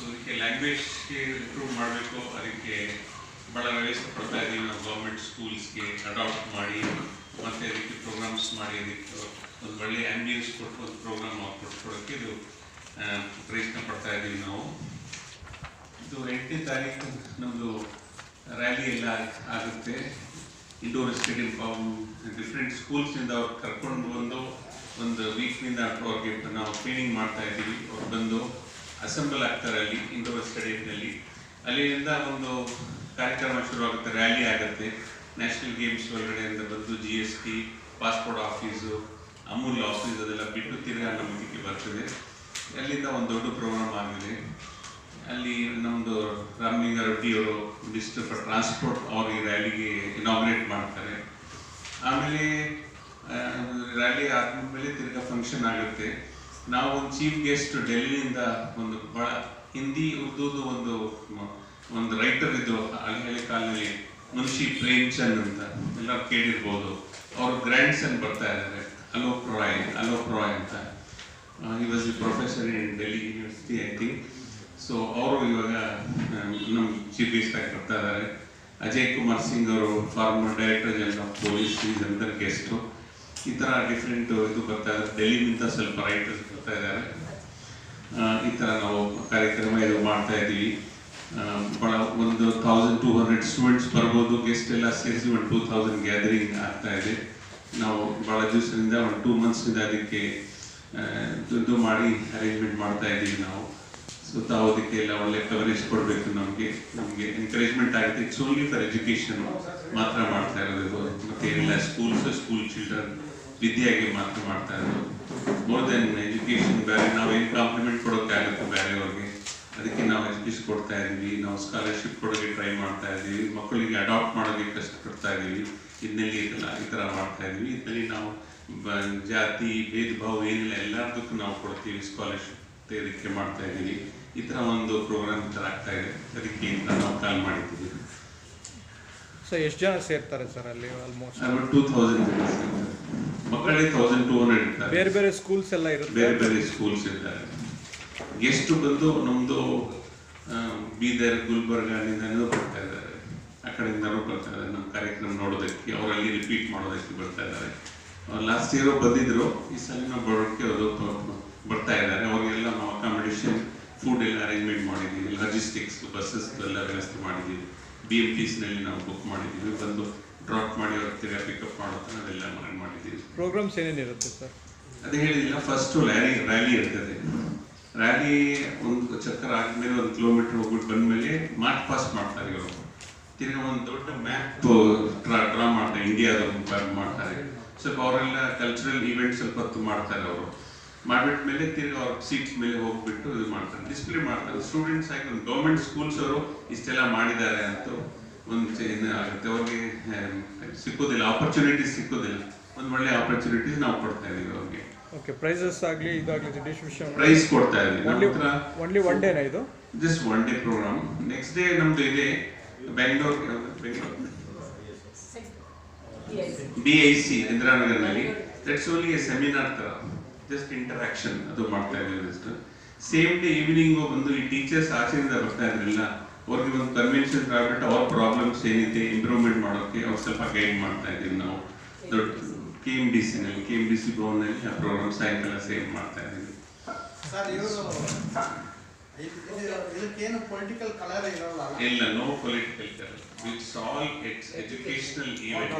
So ಅದಕ್ಕೆ ಲ್ಯಾಂಗ್ವೇಜ್ಗೆ improve ಮಾಡಬೇಕು, ಅದಕ್ಕೆ ಭಾಳ ವ್ಯವಸ್ಥೆ ಕೊಡ್ತಾ ಇದ್ದೀವಿ ನಾವು ಗೌರ್ಮೆಂಟ್ ಸ್ಕೂಲ್ಸ್ಗೆ ಅಡಾಪ್ಟ್ ಮಾಡಿ, ಮತ್ತು ಅದಕ್ಕೆ ಪ್ರೋಗ್ರಾಮ್ಸ್ ಮಾಡಿ, ಅದಕ್ಕೆ ಒಂದು ಒಳ್ಳೆಯ ಆ್ಯಂಬಿಯನ್ಸ್ ಕೊಟ್ಟು ಒಂದು ಪ್ರೋಗ್ರಾಮ್ ಕೊಟ್ಕೊಡೋಕ್ಕೆ ಇದು ಪ್ರಯತ್ನ ಪಡ್ತಾ ಇದ್ದೀವಿ ನಾವು. ಇದು ಎಂಟನೇ ತಾರೀಕು ನಮ್ಮದು ರ್ಯಾಲಿ ಎಲ್ಲ ಆಗುತ್ತೆ. ಇಂಡೋರ್ ಸ್ಟೇಡಿಯಂ ಫಾರ್ಮ್ ಡಿಫ್ರೆಂಟ್ ಸ್ಕೂಲ್ಸಿಂದ ಅವ್ರು ಕರ್ಕೊಂಡು ಬಂದು, ಒಂದು ವೀಕ್ನಿಂದ ಅವ್ರಿಗೆ ನಾವು ಕ್ಲೀನಿಂಗ್ ಮಾಡ್ತಾ ಇದ್ದೀವಿ. ಅವ್ರು ಬಂದು ಅಸೆಂಬಲ್ ಆಗ್ತಾರೆ ಅಲ್ಲಿ ಇಂಡೋರ್ ಸ್ಟೇಡಿಯಂನಲ್ಲಿ ಅಲ್ಲಿಂದ ಒಂದು ಕಾರ್ಯಕ್ರಮ ಶುರುವಾಗುತ್ತೆ, ರ್ಯಾಲಿ ಆಗುತ್ತೆ. ನ್ಯಾಷನಲ್ ಗೇಮ್ಸ್ ಒಳಗಡೆಯಿಂದ ಬಂದು G S T passport office Amul office ಅದೆಲ್ಲ ಬಿಟ್ಟು ತಿರ್ಗಾ ನಮ್ಮ ಇದಕ್ಕೆ ಬರ್ತದೆ. ಅಲ್ಲಿಂದ ಒಂದು ದೊಡ್ಡ ಪ್ರೋಗ್ರಾಮ್ ಆಗಿದೆ. ಅಲ್ಲಿ ನಮ್ಮದು ರಾಮಲಿಂಗ ಅವರು ಮಿನಿಸ್ಟರ್ ಫಾರ್ ಟ್ರಾನ್ಸ್ಪೋರ್ಟ್ ಅವರು ಈ ರ್ಯಾಲಿಗೆ ಇನಾಗ್ರೇಟ್ ಮಾಡ್ತಾರೆ. ಆಮೇಲೆ ರ್ಯಾಲಿ ಆದಮೇಲೆ ತಿರ್ಗಾ ಫಂಕ್ಷನ್ ಆಗುತ್ತೆ. ನಾವು ಒಂದು ಚೀಫ್ ಗೆಸ್ಟ್ ಡೆಲ್ಲಿಯಿಂದ ಒಂದು ಬಹಳ ಹಿಂದಿ, ಉರ್ದುದು ಒಂದು ಒಂದು ರೈಟರ್ ಇದ್ರು, ಹಳೆ ಕಾಲದಲ್ಲಿ ಮುನ್ಷಿ ಪ್ರೇಮ್ಚಂದ್ ಅಂತ. ಎಲ್ಲ ಕೇಳಿರ್ಬೋದು. ಅವ್ರ ಗ್ರ್ಯಾಂಡ್ ಸನ್ ಬರ್ತಾ ಇದ್ದಾರೆ. ಅಲೋಕ್ ರಾಯ್ ಅಲೋಕ್ ರಾಯ್ ಅಂತ. ಈ was a professor in Delhi university I think so ಅವರು ಇವಾಗ ನಮ್ಮ ಚೀಫ್ ಗೆಸ್ಟ್ ಆಗಿ ಬರ್ತಾ ಇದ್ದಾರೆ. ಅಜಯ್ ಕುಮಾರ್ ಸಿಂಗ್ ಅವರು former director general of police is guest ಈ ಥರ ಡಿಫ್ರೆಂಟ್ ಇದು ಬರ್ತಾ ಇದೆ. ಡೆಲ್ಲಿನಿಂದ ಸ್ವಲ್ಪ ರೈಟರ್ಸ್ ಬರ್ತಾ ಇದ್ದಾರೆ. ಈ ಥರ ನಾವು ಕಾರ್ಯಕ್ರಮ ಇದು ಮಾಡ್ತಾ ಇದ್ದೀವಿ. ಭಾಳ ಒಂದು ತೌಸಂಡ್ ಟೂ ಹಂಡ್ರೆಡ್ ಸ್ಟೂಡೆಂಟ್ಸ್ ಬರ್ಬೋದು. ಗೆಸ್ಟ್ ಎಲ್ಲ ಸೇರಿಸಿ ಒಂದು ಟೂ ತೌಸಂಡ್ ಗ್ಯಾದರಿಂಗ್ ಆಗ್ತಾ ಇದೆ. ನಾವು ಭಾಳ ದಿವಸದಿಂದ ಒಂದು ಟೂ ಮಂತ್ಸಿಂದ ಅದಕ್ಕೆ ದುಡ್ಡು ಮಾಡಿ ಅರೇಂಜ್ಮೆಂಟ್ ಮಾಡ್ತಾ ಇದ್ದೀವಿ ನಾವು. ಸೊ ತಾವು ಅದಕ್ಕೆ ಎಲ್ಲ ಒಳ್ಳೆ ಕವರೇಜ್ ಕೊಡಬೇಕು ನಮಗೆ. ನಮಗೆ ಎನ್ಕರೇಜ್ಮೆಂಟ್ ಆಗುತ್ತೆ. ಇಟ್ಸ್ ಓನ್ಲಿ ಫಾರ್ ಎಜುಕೇಶನ್ ಮಾತ್ರ ಮಾಡ್ತಾ ಇರೋದು. ಮತ್ತೆ ಸ್ಕೂಲ್ಸ್ ಸ್ಕೂಲ್ ಚಿಲ್ಡ್ರನ್ ವಿದ್ಯೆಗೆ ಮಾತ್ರ ಮಾಡ್ತಾ ಇರೋದು ಮೋರ್ ದೆನ್ ಎಜುಕೇಶನ್ ಬೇರೆ ನಾವೇನು ಕಾಂಪ್ಲಿಮೆಂಟ್ ಕೊಡೋಕ್ಕಾಗುತ್ತೆ ಬೇರೆಯವ್ರಿಗೆ ಅದಕ್ಕೆ ನಾವು ಎಜುಕೇಶನ್ ಕೊಡ್ತಾ ಇದ್ದೀವಿ ನಾವು ಸ್ಕಾಲರ್ಶಿಪ್ ಕೊಡೋಕೆ ಟ್ರೈ ಮಾಡ್ತಾ ಇದ್ದೀವಿ ಮಕ್ಕಳಿಗೆ ಅಡಾಪ್ಟ್ ಮಾಡೋಕೆ ಕಷ್ಟಪಡ್ತಾ ಇದ್ದೀವಿ ಇದನ್ನಲ್ಲಿ ಇದೆಲ್ಲ ಈ ಥರ ಮಾಡ್ತಾ ಇದ್ದೀವಿ ಇದರಲ್ಲಿ ನಾವು ಜಾತಿ ಭೇದ ಭಾವ ಏನಿಲ್ಲ ಎಲ್ಲದಕ್ಕೂ ನಾವು ಕೊಡ್ತೀವಿ ಸ್ಕಾಲರ್ಶಿಪ್ ಇದಕ್ಕೆ ಮಾಡ್ತಾ ಇದ್ದೀವಿ ಈ ಥರ ಒಂದು ಪ್ರೋಗ್ರಾಮ್ ಥರ ಆಗ್ತಾ ಇದೆ. ಅದಕ್ಕೆ ಅಂತ ನಾವು ಕಾಲ್ ಮಾಡಿದ್ದೀವಿ. ಸೊ ಎಷ್ಟು ಜನ ಸೇರ್ತಾರೆ ಸರ್ ಅಲ್ಲಿ ಆಲ್ಮೋಸ್ಟ್ ಟೂ ತೌಸಂಡ್ ಮಕ್ಕಳಿಗೆ ತೌಸಂಡ್ ಟೂ ಹಂಡ್ರೆಡ್ ಇರ್ತಾರೆ ಬೇರೆ ಬೇರೆ ಸ್ಕೂಲ್ಸ್ ಎಲ್ಲ ಇರುತ್ತೆ. ಬೇರೆ ಬೇರೆ ಸ್ಕೂಲ್ಸ್ ಇದ್ದಾರೆ. ಗೆಸ್ಟ್ ಬಂದು ನಮ್ಮದು ಬೀದರ್ ಗುಲ್ಬರ್ಗಾನಿಂದನೂ ಬರ್ತಾ ಇದ್ದಾರೆ. ಆ ಕಡೆಯಿಂದನೂ ಬರ್ತಾ ಇದ್ದಾರೆ. ನಮ್ಮ ಕಾರ್ಯಕ್ರಮ ನೋಡೋದಕ್ಕೆ ಅವರಲ್ಲಿ ರಿಪೀಟ್ ಮಾಡೋದಕ್ಕೆ ಬರ್ತಾ ಇದ್ದಾರೆ. ಲಾಸ್ಟ್ ಇಯರ್ ಬಂದಿದ್ರು. ಈ ಸಲ ನಾವು ಬರೋಕ್ಕೆ ಅದು ಬರ್ತಾ ಇದ್ದಾರೆ. ಅವರಿಗೆಲ್ಲ ನಾವು ಅಕಾಮಿಡೇಷನ್ ಫುಡ್ ಎಲ್ಲ ಅರೇಂಜ್ಮೆಂಟ್ ಮಾಡಿದ್ದೀವಿ ಲಾಜಿಸ್ಟಿಕ್ಸ್ ಬಸ್ಸಸ್ ಎಲ್ಲ ವ್ಯವಸ್ಥೆ ಮಾಡಿದ್ದೀವಿ ಬಿ ಎಂ ಟಿಸ್ನಲ್ಲಿ ನಾವು ಬುಕ್ ಮಾಡಿದ್ದೀವಿ ತಿರ್ಗಾ ಪಿಕಪ್ ಮಾಡುತ್ತೆ ನಾವೆಲ್ಲ ಮನೆ ಮಾಡಿದ್ದೀವಿ ಪ್ರೋಗ್ರಾಮ್ಸ್ ಏನೇನಿರುತ್ತೆ ಸರ್? ಅದೇ ಹೇಳಿದಿಲ್ಲ ಫಸ್ಟ್ ರ್ಯಾಲಿ ರ್ಯಾಲಿ ಇರ್ತದೆ. ರ್ಯಾಲಿ ಒಂದು ಚಕ್ರ ಆದಮೇಲೆ ಒಂದು ಕಿಲೋಮೀಟರ್ ಹೋಗ್ಬಿಟ್ಟು ಬಂದಮೇಲೆ ಮಾರ್ಚ್ ಪಾಸ್ ಮಾಡ್ತಾರೆ ಇವರು. ತಿರ್ಗಿ ಒಂದು ದೊಡ್ಡ ಮ್ಯಾಪ್ ಡ್ರಾ ಡ್ರಾ ಮಾಡ್ತಾರೆ ಇಂಡಿಯಾದ ಮಾಡ್ತಾರೆ. ಸ್ವಲ್ಪ ಅವರೆಲ್ಲ ಕಲ್ಚರಲ್ ಈವೆಂಟ್ ಸ್ವಲ್ಪ ಹೊತ್ತು ಮಾಡ್ತಾರೆ ಅವರು. ಮಾಡಿಬಿಟ್ಟ ಮೇಲೆ ತಿರ್ಗಿ ಅವ್ರ ಸೀಟ್ಸ್ ಮೇಲೆ ಹೋಗ್ಬಿಟ್ಟು ಇದು ಮಾಡ್ತಾರೆ. ಡಿಸ್ಪ್ಲೇ ಮಾಡ್ತಾರೆ. ಸ್ಟೂಡೆಂಟ್ಸ್ ಆಗಿ ಒಂದು ಗೌರ್ಮೆಂಟ್ ಸ್ಕೂಲ್ಸ್ ಅವರು ಇಷ್ಟೆಲ್ಲ ಮಾಡಿದ್ದಾರೆ ಅಂತ ಒಂದು ಏನು ಆಗುತ್ತೆ. ಅವ್ರಿಗೆ ಸಿಕ್ಕೋದಿಲ್ಲ ಆಪರ್ಚುನಿಟೀಸ್ ಸಿಕ್ಕೋದಿಲ್ಲ. ಒಂದು ಒಳ್ಳೆ ಆಪರ್ಚುನಿಟೀಸ್ ನಾವು ಕೊಡ್ತಾ ಇದೀವಿ ಅವ್ರಿಗೆ. ಓಕೆ ಪ್ರೈಸಸ್ ಆಗಲಿ ಇದಾಗಲಿ ಡಿಸ್ಟ್ರಿಬ್ಯೂಷನ್ ಪ್ರೈಸ್ ಕೊಡ್ತಾ ಇದೀವಿ. ನಮ್ಮ ಓನ್ಲಿ ಒನ್ ಡೇನಾ ಇದು? Just one day program next day ನಮ್ದು ಇದೆ Bengaluru Bengaluru B I C ಇಂದಿರಾನಗರ್ನಲ್ಲಿ. That's only a seminar ತರ. ಜಸ್ಟ್ ಇಂಟರಾಕ್ಷನ್ ಅದು ಮಾಡ್ತಾ ಇದ್ದೀವಿ ಜಸ್ಟ್ ಸೇಮ್ ಡೇ ಈವ್ನಿಂಗು ಬಂದು ಈ ಟೀಚರ್ಸ್ ಆಚೆಯಿಂದ ಬರ್ತಾ ಇದ್ರಲ್ಲ ಅವ್ರಿಗೆ ಒಂದು ಕನ್ವೆನ್ಷನ್ ಆಗ್ಬಿಟ್ಟು ಅವ್ರ ಪ್ರಾಬ್ಲಮ್ಸ್ ಏನಿದೆ ಇಂಪ್ರೂವ್ಮೆಂಟ್ ಮಾಡೋಕ್ಕೆ ಅವ್ರು ಸ್ವಲ್ಪ ಗೈಡ್ ಮಾಡ್ತಾ ಇದ್ದೀವಿ ನಾವು. ದೊಡ್ಡ ಕೆ ಎಂ ಡಿ ಸಿನಲ್ಲಿ ಕೆ ಎಂ ಡಿ ಸಿ ಭವನಲ್ಲಿ ಆ ಪ್ರೋಗ್ರಾಮ್ ಸಾಯಂಕಾಲ ಸೇವ್ ಮಾಡ್ತಾ ಇದ್ದೀವಿ. ಇಲ್ಲ no political colour it's all it's educational. Event